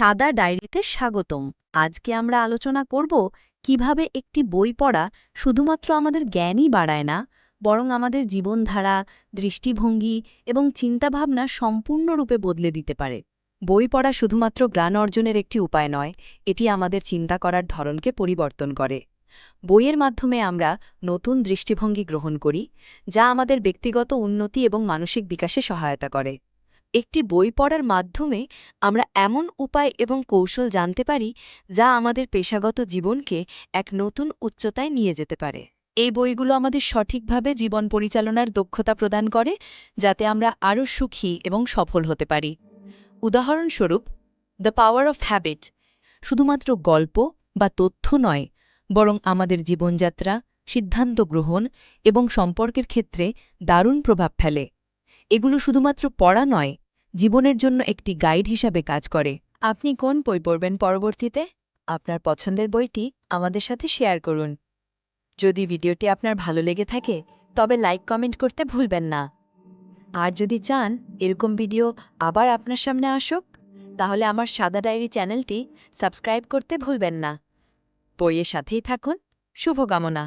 সাদা ডায়েরিতে স্বাগতম। আজকে আমরা আলোচনা করব কীভাবে একটি বই পড়া শুধুমাত্র আমাদের জ্ঞানই বাড়ায় না, বরং আমাদের জীবনধারা, দৃষ্টিভঙ্গি এবং চিন্তাভাবনা সম্পূর্ণরূপে বদলে দিতে পারে। বই পড়া শুধুমাত্র জ্ঞান অর্জনের একটি উপায় নয়, এটি আমাদের চিন্তা করার ধরনকে পরিবর্তন করে। বইয়ের মাধ্যমে আমরা নতুন দৃষ্টিভঙ্গি গ্রহণ করি, যা আমাদের ব্যক্তিগত উন্নতি এবং মানসিক বিকাশে সহায়তা করে। একটি বই পড়ার মাধ্যমে আমরা এমন উপায় এবং কৌশল জানতে পারি যা আমাদের পেশাগত জীবনকে এক নতুন উচ্চতায় নিয়ে যেতে পারে। এই বইগুলো আমাদের সঠিকভাবে জীবন পরিচালনার দক্ষতা প্রদান করে, যাতে আমরা আরও সুখী এবং সফল হতে পারি। উদাহরণস্বরূপ, দ্য পাওয়ার অফ হ্যাবিট শুধুমাত্র গল্প বা তথ্য নয়, বরং আমাদের জীবনযাত্রা, সিদ্ধান্ত গ্রহণ এবং সম্পর্কের ক্ষেত্রে দারুণ প্রভাব ফেলে। এগুলো শুধুমাত্র পড়া নয় জীবনের জন্য একটি গাইড হিসাবে কাজ করে। আপনি কোন বই পড়বেন পরবর্তীতে? আপনার পছন্দের বইটি আমাদের সাথে শেয়ার করুন। যদি ভিডিওটি আপনার ভালো লেগে থাকে, তবে লাইক, কমেন্ট করতে ভুলবেন না। আর যদি চান এরকম ভিডিও আবার আপনার সামনে আসুক, তাহলে আমার সাদা ডায়েরি চ্যানেলটি সাবস্ক্রাইব করতে ভুলবেন না। বইয়ের সাথেই থাকুন, শুভকামনা।